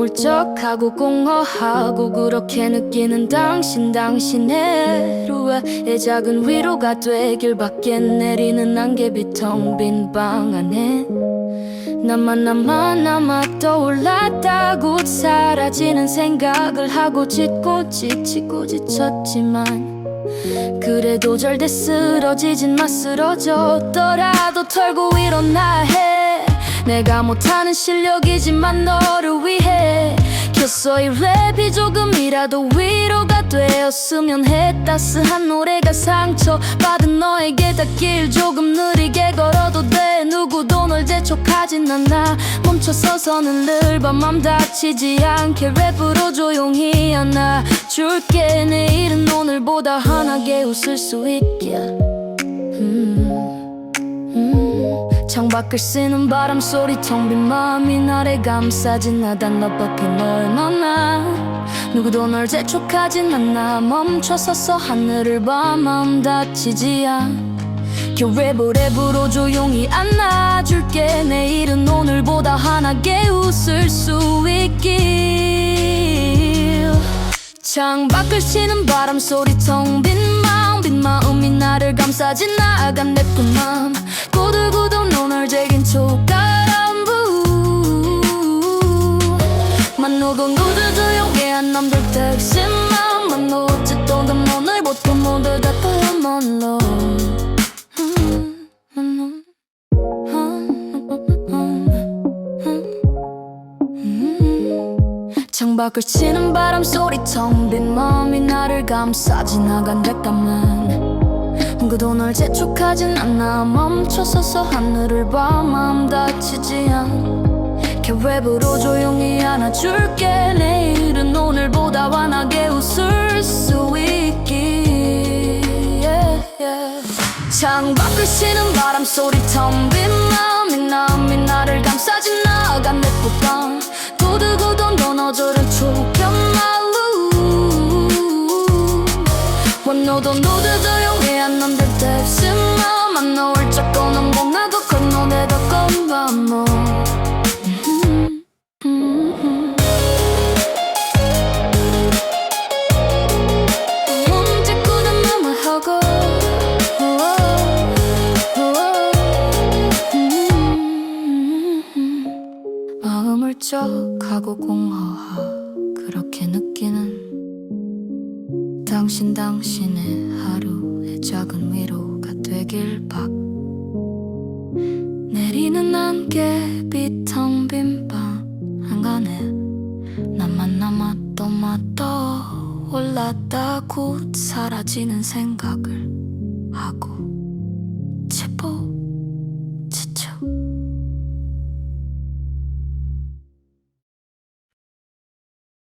어물쩍하고 공허하고 그렇게 느끼는 당신 당신의 루에 작은 위로가 되길 밖에 내리는 안개비 텅빈 방 안에 나만 나만 나만 떠올랐다고 사라지는 생각을 하고 짓고 지치고 지쳤지만 그래도 절대 쓰러지진 마 쓰러졌더라도 털고 일어나 해 내가 못하는 실력이지만 너를 위해 켰어. 이 랩이 조금이라도 위로가 되었으면 해 따스한 노래가 상처받은 너에게 닿길 조금 느리게 걸어도 돼. 누구도 널 재촉하진 않아. 멈춰서서는 늘밤맘 다치지 않게 랩으로 조용히 안아줄게. 내일은 오늘보다 환하게 웃을 수 있게. 음, 음. 창밖을 쓰는 바람 소리 텅빈 마음이 나를 감싸지 나단 너밖에 널 만나. 누구도 널 재촉하진 않아 멈춰서서 하늘을 봐 마음 다치지 않게 랩을 랩으로 조용히 안아줄게. 내일은 오늘보다 환하게 웃을 수 있길. 창밖을 치는 바람 소리 텅 빈 마음 빈 마음이 나를 감싸지 나간 내 꿈맘 고들고들 눈을 제긴 촉가람 부. 만노도 누드 조용해한 남들 택시만 만노 어쨌든 오늘 보통 모두 다 떠야만로. 창밖을 치는 바람 소리 텅 빈 마음이 나를 감싸 지나간 랫감만 누구도 널 재촉하진 않아. 멈춰서서 하늘을 봐 마음 다치지 않게 랩으로 조용히 안아줄게. 내일은 오늘보다 환하게 웃을 수 있기. Yeah, yeah. 창밖을 치는 바람 소리 텅 빈 마음이 남이 나를 감싸지 나간 내 꽃감 고드고도 너너저런 초견말루 원노도 노드 조용해한 놈들 뎁스마 만나 홀짝고 넌 못나도 건너내다 건밤모 자꾸는 맘을 하고 공허하 그렇게 느끼는 당신 당신의 하루의 작은 길바 내리는 안개 비 텅 빈방 한간에 나만 남아 또만 떠올랐다 곧 사라지는 생각을 하고